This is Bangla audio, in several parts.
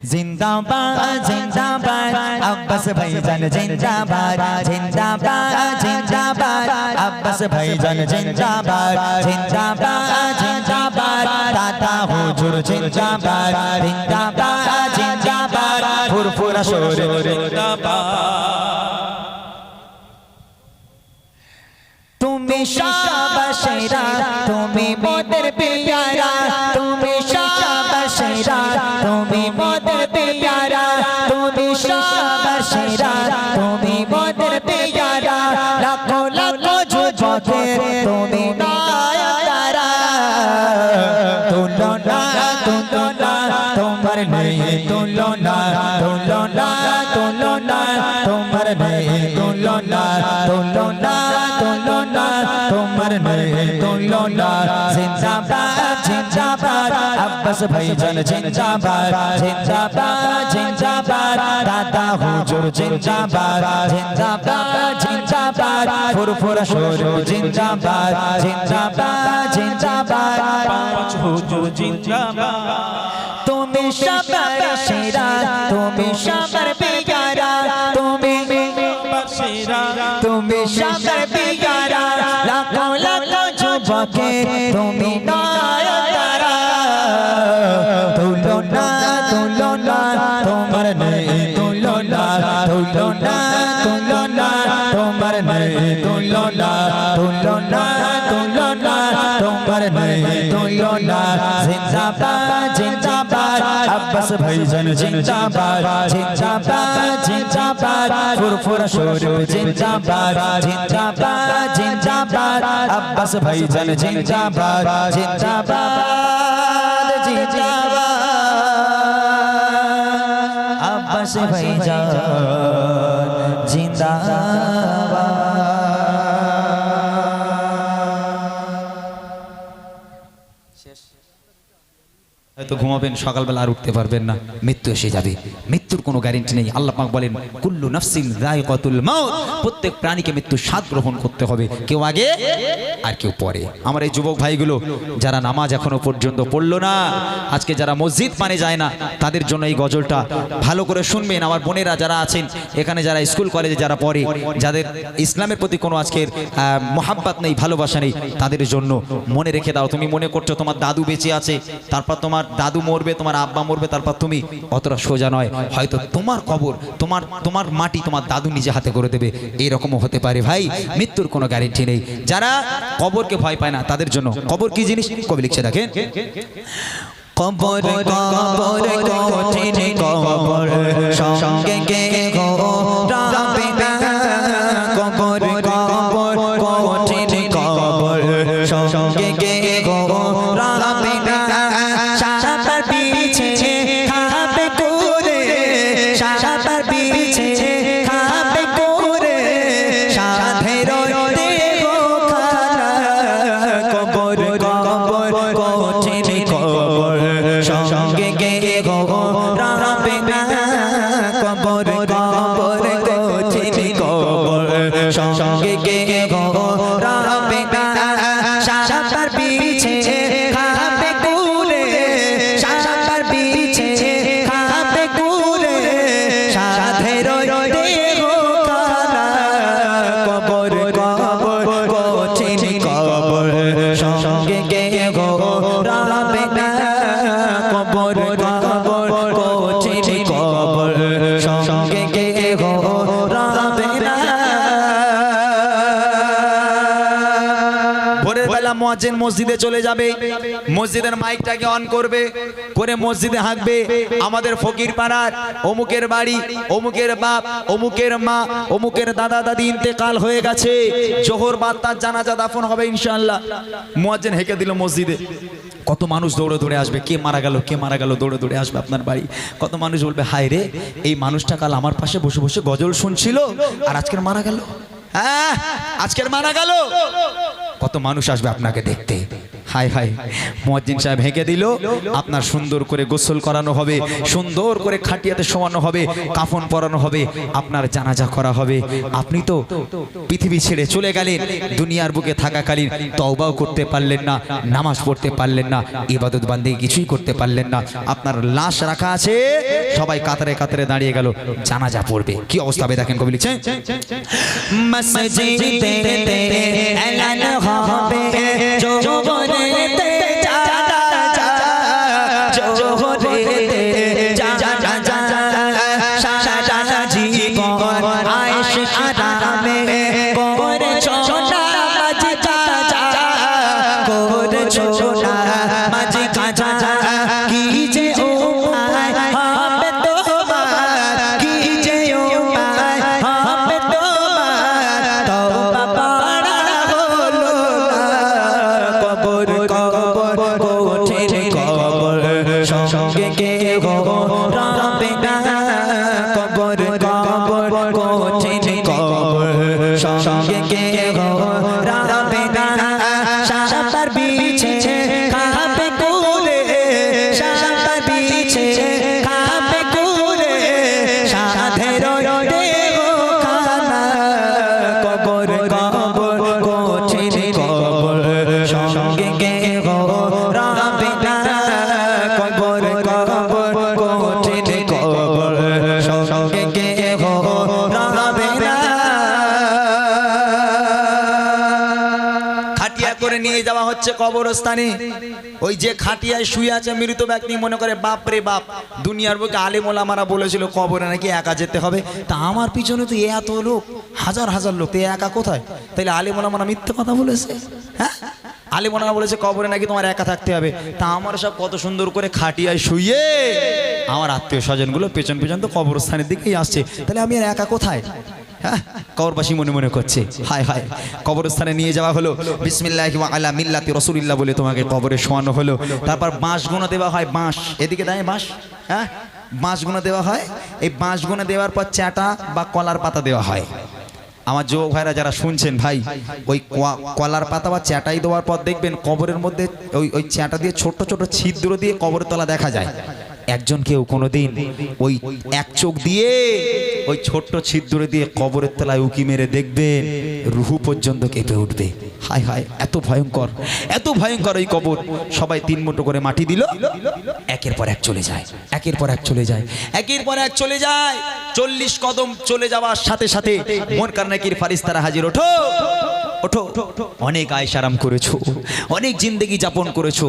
জিন্দাবাদ জিন্দাবাদ, আব্বাস ভাইজান, জিন্দাবাদ জিন্দাবাদ জিন্দাবাদ, আব্বাস ভাইজান, জিন্দাবাদ জিন্দাবাদ জিন্দাবাদ, দাদা হুজুর, জিন্দাবাদ জিন্দাবাদ জিন্দাবাদ, ফুরফুরা শরীর তুমি শাবাশেরা তুমি মোদের পেয়ারা জিন্দাবাদ জিন্দাবাদ আব্বাস ভাইজান জিন্দাবাদ জিন্দাবাদ জিন্দাবাদ দাদা হুজুর জিন্দাবাদ জিন্দাবাদ জিন্দাবাদ ফুরফুরা শরীর জিন্দাবাদ জিন্দাবাদ জিন্দাবাদ পাঁচ হুজুর জিন্দাবাদ তুমি সবার সেরা তুমি সবার পেয়ারা তুমি সেরা তুমি সবার পেয়ারা লাখো লাখো যুবকে তুমি তুলনা তুলনা তোমার নেই তুলনা জিন্দাবাদ জিন্দাবাদ আব্বাস ভাইজান জিন্দাবাদ জিন্দাবাদ জিন্দাবাদ ফুরফুরা শরীর জিন্দাবাদ জিন্দাবাদ জিন্দাবাদ আব্বাস ভাইজান জিন্দাবাদ জিন্দাবাদ জিন্দাবাদ আব্বাস ভাইজান জিন্দাবাদ হয়তো ঘুমাবেন সকালবেলা আর উঠতে পারবেন না। মৃত্যু এসে যাবে। মৃত্যুর কোনো গ্যারেন্টি নেই। আল্লাহ পাক বলেন, কুল্লু নাফসিন যায়কাতুল মাউত। প্রত্যেক প্রাণীকে মৃত্যু স্বাদ গ্রহণ করতে হবে। কেউ আগে আর কেউ পরে। আমার এই যুবক ভাইগুলো, যারা নামাজ এখনও পর্যন্ত পড়ল না, আজকে যারা মসজিদ মানে যায় না, তাদের জন্য এই গজলটা ভালো করে শুনবেন। আমার বোনেরা যারা আছেন, এখানে যারা স্কুল, কলেজে যারা পড়ে, যাদের ইসলামের প্রতি কোনো আজকের মোহাব্বাত নেই, ভালোবাসা নেই, তাদের জন্য মনে রেখে দাও। তুমি মনে করছ তোমার দাদু বেঁচে আছে, তারপর তোমার দাদু মরবে, তোমার আব্বা মরবে, তারপর তুমি অতটা সোজা নয়। হয়তো তোমার কবর, তোমার তোমার মাটি তোমার দাদু নিজে হাতে করে দেবে। এরকমও হতে পারে ভাই, মৃত্যুর কোনো গ্যারেন্টি নেই। যারা কবরকে ভয় পায় না, তাদের জন্য কবর কি জিনিস? কবি লিখছে দেখেন। কবর কবর কবর, সঙ্গে কে গো? সঙ্গে গে ভোরের মসজিদে চলে যাবে। মসজিদের মাইকটাকে অন করবে, করে মসজিদে হাঁকবে আমাদের ফকির পাড়ার অমুকের বাড়ি, অমুকের বাপ, অমুকের মা, অমুকের দাদা, দাদি ইন্তেকাল হয়ে গেছে। জোহর বাদ তার জানাজা দাফন হবে ইনশাআল্লাহ। মুয়াজ্জিন হেঁকে দিল মসজিদে। কত মানুষ দৌড়ে দৌড়ে আসবে। কে মারা গেল, কে মারা গেল, দৌড়ে দৌড়ে আসবে আপনার বাড়ি। কত মানুষ বলবে, হায় রে, এই মানুষটা কাল আমার পাশে বসে বসে গজল শুনছিল আর আজকের মারা গেল। হ্যাঁ আজকের মারা গেল। কত মানুষ আসবে আপনাকে দেখতে। হাই হাই। মুয়াজ্জিন সাহেব হেঁকে দিল। আপনার সুন্দর করে গোসল করানো হবে, সুন্দর করে খাটিয়াতে শোয়ানো হবে, কাফন পরানো হবে, আপনার জানাজা করা হবে। আপনি তো পৃথিবী ছেড়ে চলে গেলেন, দুনিয়ার বুকে থাকাকালীন তওবাও করতে পারলেন না, নামাজ পড়তে পারলেন না, ইবাদত বান্দে কিছুই করতে পারলেন না। আপনার লাশ রাখা আছে, সবাই কাতারে কাতারে দাঁড়িয়ে গেল, জানাজা পড়বে। কি অবস্থা হবে দেখেন কবি লিখছেন? মসজিদে এলান হবে জোহরেতে জানাজা জোহরেতে কবরস্থানে। ওই যে খাটিয়ায় শুয়ে আছে মৃত ব্যক্তি মনে করে, বাপ রে বাপ, দুনিয়ার বুকে আলিম ওলামারা বলেছিল কবরে নাকি একা যেতে হবে। তা আমার পিছনে তো এত লোক, হাজার হাজার লোক, তো একা কোথায়? তাইলে আলিম ওলামারা মিথ্যে কথা বলেছে হ্যাঁ? আলিম ওলামা বলেছে কবরে নাকি তোমার একা থাকতে হবে। তা আমার সব কত সুন্দর করে খাটিয়ায় শুয়ে আমার আত্মীয় স্বজনগুলো পেছন পেছন তো কবরস্থানের দিকেই আসছে। তাহলে আমি আর একা কোথায়? হ্যাঁ কবরবাসী মনে মনে করছে। হায় হায়, কবরস্থানে নিয়ে যাওয়া হলো। বিসমিল্লাহ আলা মিল্লাতি রসুলিল্লাহ বলে তোমাকে কবরে শোয়ানো হলো। তারপর বাঁশ গুণা দেওয়া হয়, বাঁশ। এদিকে দেয় বাঁশ হ্যাঁ? বাঁশ গুণা দেওয়া হয়। এই বাঁশ গুণা দেওয়ার পর চ্যাটা বা কলার পাতা দেওয়া হয়। আমার যুবক ভাইরা যারা শুনছেন ভাই, ওই কলার পাতা বা চ্যাটাই দেওয়ার পর দেখবেন কবরের মধ্যে ওই ওই চ্যাটা দিয়ে ছোট্ট ছোট ছিদ্র দিয়ে কবরের তলা দেখা যায়। একজন কেউ কোনোদিন ওই এক চোখ দিয়ে ওই ছোট্ট ছিদ্র দিয়ে কবরের তলায় উকি মেরে দেখবেন রুহু পর্যন্ত কেঁপে উঠবে। হায় হায়, এত ভয়ঙ্কর এত ভয়ঙ্কর ওই কবর। সবাই তিন মুঠো করে মাটি দিল, একের পর এক চলে যায়, একের পর এক চলে যায়, একের পর এক চলে যায়। চল্লিশ কদম চলে যাওয়ার সাথে সাথে মন কারনাকির ফারিস্তারা হাজির, ওঠো। ওঠো। অনেক আয়স আরাম করেছ। অনেক জিন্দেগি যাপন করেছ।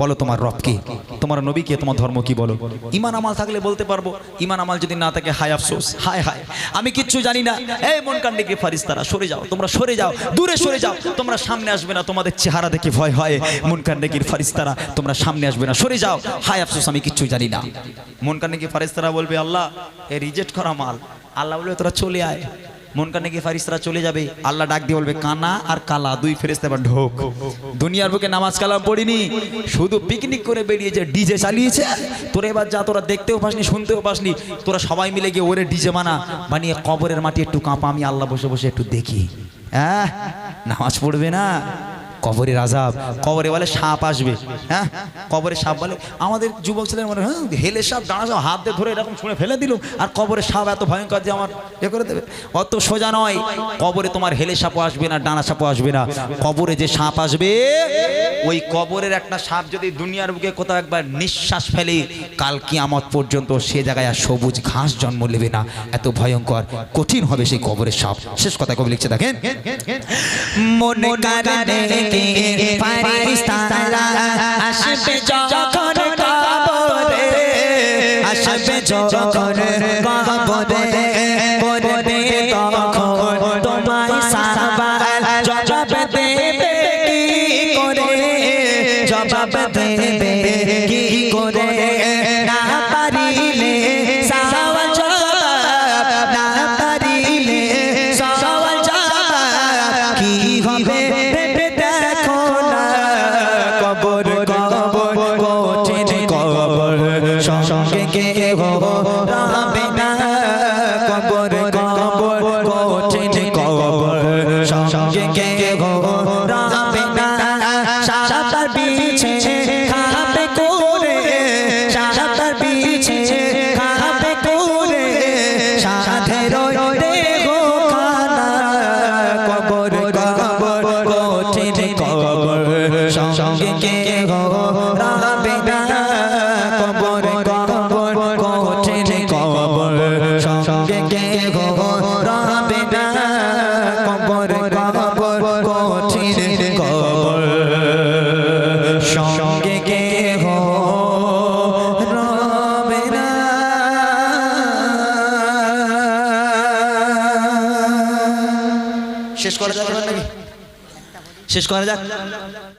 বলো তোমার রবকে তোমার নবীকে তোমার ধর্ম কি বলো? ইমান আমাল থাকলে বলতে পারব ইমান আমাল যদি না থাকে, হায় আফসোস, হায় হায়। আমি কিচ্ছু জানি না। এই মন কান্ডে ফারিস্তারা, সরে যাও, তোমরা সরে যাও, দূরে সরে যাও। তোমরা সামনে আসবে না, তোমাদের চেহারা দেখে ভয় হয়। মন কান্ডে ফারিস্তারা, তোমরা সামনে আসবে না, সরে যাও। হায় আফসোস, আমি কিচ্ছু জানি না। মন কান্ডে ফারিস্তারা বলবে, আল্লাহ, এ রিজেক্ট করা মাল। আল্লাহ বলবে, তোরা চলে আয়। মন কানে গিয়ে ফারিস্তারা চলে যাবে, আল্লাহ ডাক দিয়ে বলবে, কানা আর কালা, দুই ফেরেস্তা এবার ঢোক। দুনিয়ার বুকে নামাজ কালাম পড়িনি, শুধু পিকনিক করে বেরিয়েছে ডিজে চালিয়েছে। তোরা এবার যা, তোরা দেখতেও পাসনি, শুনতেও পাসনি। তোরা সবাই মিলে গিয়ে ওরে ডিজে মানা বানিয়ে কবরের মাটি একটু কাঁপা, আমি আল্লাহ বসে বসে একটু দেখি। হ্যাঁ নামাজ পড়বে না। কবরের আজাব কবরে বলে সাপ আসবে হ্যাঁ? কবরে সাপ বলে আমাদের যুবক ছেলের মনে হয়, হেলে সাপ ডানা সাপ হাত দিয়ে ধরে এরকম ছুঁড়ে ফেলে দিল আর কবরে সাপ এত ভয়ঙ্কর যে আমার এ করে দেবে। অত সোজা নয় কবরে তোমার হেলে সাপও আসবে না ডানা সাপও আসবে না। কবরে যে সাপ আসবে ওই কবরের একটা সাপ যদি দুনিয়ার বুকে কোথাও একবার নিঃশ্বাস ফেলে কাল কিয়ামত পর্যন্ত সে জায়গায় আর সবুজ ঘাস জন্ম নেবে না। এত ভয়ঙ্কর কঠিন হবে সেই কবরের সাপ। শেষ কথা কবি লিখছে দেখেন? মন কারণে কে ফারিস্তারা আসবে যখন কবরে আসবে যখন কবরে করবে তখন তোমায় সাবাল জবাব শেষ করা যাক।